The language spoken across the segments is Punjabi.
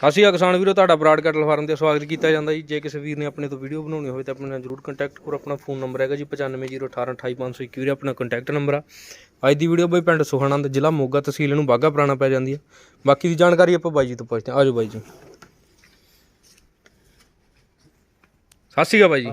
ਸਤਿ ਸ਼੍ਰੀ ਅਕਾਲ ਕਿਸਾਨ ਵੀਰੋ ਤੁਹਾਡਾ ਬਰਾਡ ਕੈਟਲ ਫਾਰਮ ਤੇ ਸਵਾਗਤ ਕੀਤਾ ਜਾਂਦਾ ਜੀ। ਜੇ ਕਿਸੇ ਵੀਰ ਨੇ ਆਪਣੇ ਤੋਂ ਵੀਡੀਓ ਬਣਾਉਣੀ ਹੋਵੇ ਤਾਂ ਆਪਣੇ ਨਾਲ ਜਰੂਰ ਕੰਟੈਕਟ ਕਰੋ। ਆਪਣਾ ਫੋਨ ਨੰਬਰ ਹੈਗਾ ਜੀ 9501828521 ਵੀਰੇ ਆਪਣਾ ਕੰਟੈਕਟ ਨੰਬਰ ਆ। ਅੱਜ ਦੀ ਵੀਡੀਓ ਬਈ ਪਿੰਡ ਸੁਖਾਨੰਦ ਜ਼ਿਲ੍ਹਾ ਮੋਗਾ ਤਹਿਸੀਲ ਨੂੰ ਬਾਗਾ ਪੁਰਾਣਾ ਪੈ ਜਾਂਦੀ ਹੈ ਬਾਕੀ ਦੀ ਜਾਣਕਾਰੀ ਆਪਾਂ ਬਾਈ ਜੀ ਤੋਂ ਪੁੱਛਦੇ ਹਾਂ। ਆਜੋ ਬਾਈ ਜੀ। ਸਤਿ ਸ਼੍ਰੀ ਅਕਾਲ ਬਾਈ ਜੀ।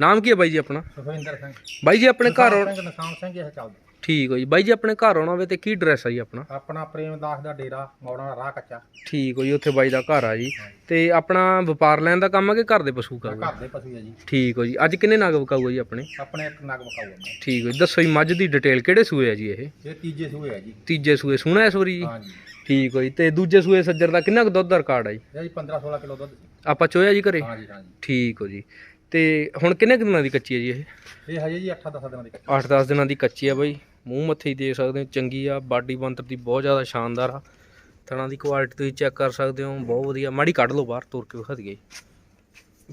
ਨਾਮ ਕੀ ਹੈ ਬਾਈ ਜੀ ਆਪਣਾ? ਸੁਖਵਿੰਦਰ ਸਿੰਘ। ਬਾਈ ਜੀ ਆਪਣੇ ਘਰ ਨਿਸ਼ਾਨ ਸਿੰਘ ਇਹ ਚੱਲਦਾ। ਠੀਕ ਹੋ ਜੀ ਬਾਈ ਜੀ ਆਪਣੇ ਘਰ ਆਉਣਾ ਹੋਵੇ ਤੇ ਕੀ ਡਰੈਸ ਆ ਜੀ ਆਪਣਾ? ਆਪਣਾ ਪ੍ਰੇਮਦਾਸ ਦਾ ਡੇਰਾ ਮੌੜਾਂ ਰਾਹ ਕੱਚਾ। ਠੀਕ ਹੋ ਜੀ ਉੱਥੇ ਬਾਈ ਦਾ ਘਰ ਆ ਜੀ। ਤੇ ਆਪਣਾ ਵਪਾਰ ਲੈਣ ਦਾ ਕੰਮ ਆ ਕਿ ਘਰ ਦੇ ਪਸ਼ੂ ਘਰ ਦੇ ਪਸ਼ੂ ਆ ਜੀ। ਠੀਕ ਹੋ ਜੀ ਅੱਜ ਕਿੰਨੇ ਨਗ ਵਿਕਾਊਗਾ ਜੀ ਆਪਣੇ? ਆਪਣੇ ਇੱਕ ਨਗ ਵਕਾਊ ਮੈਂ ਠੀਕ ਹੋ ਜੀ ਦੱਸੋ ਜੀ ਮੱਝ ਦੀ ਡਿਟੇਲ ਕਿਹੜੇ ਸੂਏ ਆ ਜੀ ਇਹ? ਇਹ ਤੀਜੇ ਸੂਏ ਆ ਜੀ। ਤੀਜੇ ਸੂਏ ਸੁਣਾ ਇਸ ਵਾਰੀ ਜੀ? ਹਾਂ ਜੀ ਠੀਕ ਹੋ ਜੀ ਤੇ ਦੂਜੇ ਸੂਏ ਸੱਜਰ ਦਾ ਕਿੰਨਾ ਕੁ ਦੁੱਧ ਦਾ ਰਿਕਾਰਡ ਆ ਜੀ? ਇਹ ਜੀ 15 16 ਕਿਲੋ ਦੁੱਧ ਆਪਾਂ ਚੋਇਆ ਜੀ ਘਰੇ? ਹਾਂ ਜੀ ਹਾਂ ਜੀ ਠੀਕ ਹੋ ਜੀ। ਤੇ ਹੁਣ ਕਿੰਨੇ ਕੁ ਦਿਨਾਂ ਦੀ ਕੱਚੀ ਹੈ ਜੀ ਇਹ? ਇਹ ਹਜੇ ਜੀ 8-10 ਦਿਨਾਂ ਦੀ 8-10 ਦਿਨਾਂ ਦੀ ਕੱਚੀ ਆ ਬਾਈ। ਮੂੰਹ ਮੱਥੇ ਹੀ ਦੇਖ ਸਕਦੇ ਹੋ ਚੰਗੀ ਆ। ਬਾਡੀ ਬੰਤਰ ਦੀ ਬਹੁਤ ਜ਼ਿਆਦਾ ਸ਼ਾਨਦਾਰ ਆ। ਥਣਾ ਦੀ ਕੁਆਲਿਟੀ ਤੁਸੀਂ ਚੈੱਕ ਕਰ ਸਕਦੇ ਹੋ ਬਹੁਤ ਵਧੀਆ। ਮਾੜੀ ਕੱਢ ਲਓ ਬਾਹਰ ਤੁਰ ਕੇ ਵਿਖਾ ਦਈਏ।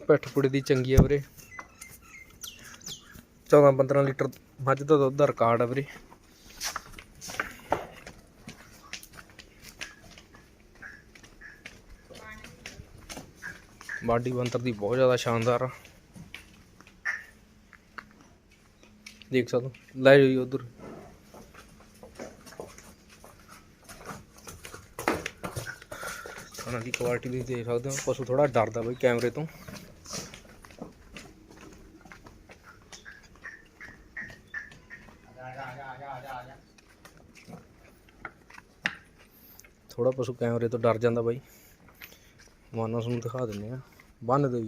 ਪਿੱਠ ਪੁੜੀ ਦੀ ਚੰਗੀ ਆ ਵੀਰੇ। 14-15 ਲੀਟਰ ਮੱਝ ਦਾ ਦੁੱਧ ਦਾ ਰਿਕਾਰਡ ਆ ਵੀਰੇ। ਬਾਡੀ ਬੰਤਰ ਦੀ ਬਹੁਤ ਜ਼ਿਆਦਾ ਸ਼ਾਨਦਾਰ ਆ। ਦੇਖ ਸਕਦੇ। ਹੋ ਲੈ ਜਾਓ ਜੀ ਉਧਰ। ਦੀ ਕੁਆਲਿਟੀ ਵੀ ਦੇਖ ਸਕਦੇ ਹੋ। ਪਸ਼ੂ ਥੋੜਾ ਡਰਦਾ ਬਈ ਕੈਮਰੇ ਤੋਂ। ਥੋੜਾ ਪਸ਼ੂ ਕੈਮਰੇ ਤੋਂ ਡਰ ਜਾਂਦਾ ਬਾਈ। ਮਾਨਾ ਤੁਹਾਨੂੰ ਦਿਖਾ ਦਿੰਨੇ ਆ ਬੰਨ ਦੇ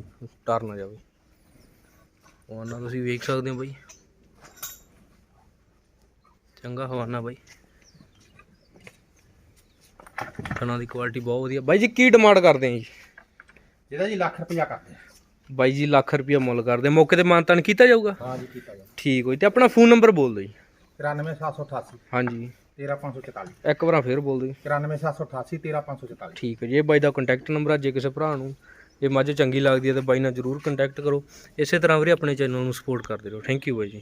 ਡਰ ਨਾ ਜਾਵੇ। ਮਾਨਾ ਤੁਸੀਂ ਵੇਖ ਸਕਦੇ ਹੋ ਬਾਈ। ਚੰਗਾ ਹਵਾਨਾ ਬਾਈ। ਖਾਣਾ ਦੀ ਕੁਆਲਿਟੀ ਬਹੁਤ ਵਧੀਆ। ਬਾਈ ਜੀ ਕੀ ਡਿਮਾਂਡ ਕਰਦੇ ਆ ਜੀ? ਇਹਦਾ ਜੀ ਲੱਖ ਰੁਪਇਆ ਕਰਦੇ ਆ। ਬਾਈ ਜੀ ਲੱਖ ਰੁਪਇਆ ਮੁੱਲ ਕਰਦੇ। ਮੌਕੇ ਤੇ ਮਾਨਤਾਨ ਕੀਤਾ ਜਾਊਗਾ? ਹਾਂ ਜੀ ਕੀਤਾ ਜੀ ਠੀਕ ਹੋਈ ਤੇ ਆਪਣਾ ਫੋਨ ਨੰਬਰ ਬੋਲ ਦਿਓ ਜੀ। 93788 ਹਾਂਜੀ। 13544 ਇੱਕ ਵਾਰ ਫੇਰ ਬੋਲ ਦਿਓ ਜੀ। 93788 13544 ਠੀਕ ਹੈ ਜੀ। ਇਹ ਬਾਈ ਦਾ ਕੰਟੈਕਟ ਨੰਬਰ ਆ। ਜੇ ਕਿਸੇ ਭਰਾ ਨੂੰ ਇਹ ਮੱਝ ਚੰਗੀ ਲੱਗਦੀ ਹੈ ਤਾਂ ਬਾਈ ਨਾਲ ਜਰੂਰ ਕੰਟੈਕਟ ਕਰੋ। ਇਸੇ ਤਰ੍ਹਾਂ ਵੀਰੇ ਆਪਣੇ ਚੈਨਲ ਨੂੰ ਸਪੋਰਟ ਕਰਦੇ ਰਹੋ। ਥੈਂਕ ਯੂ ਬਾਈ ਜੀ।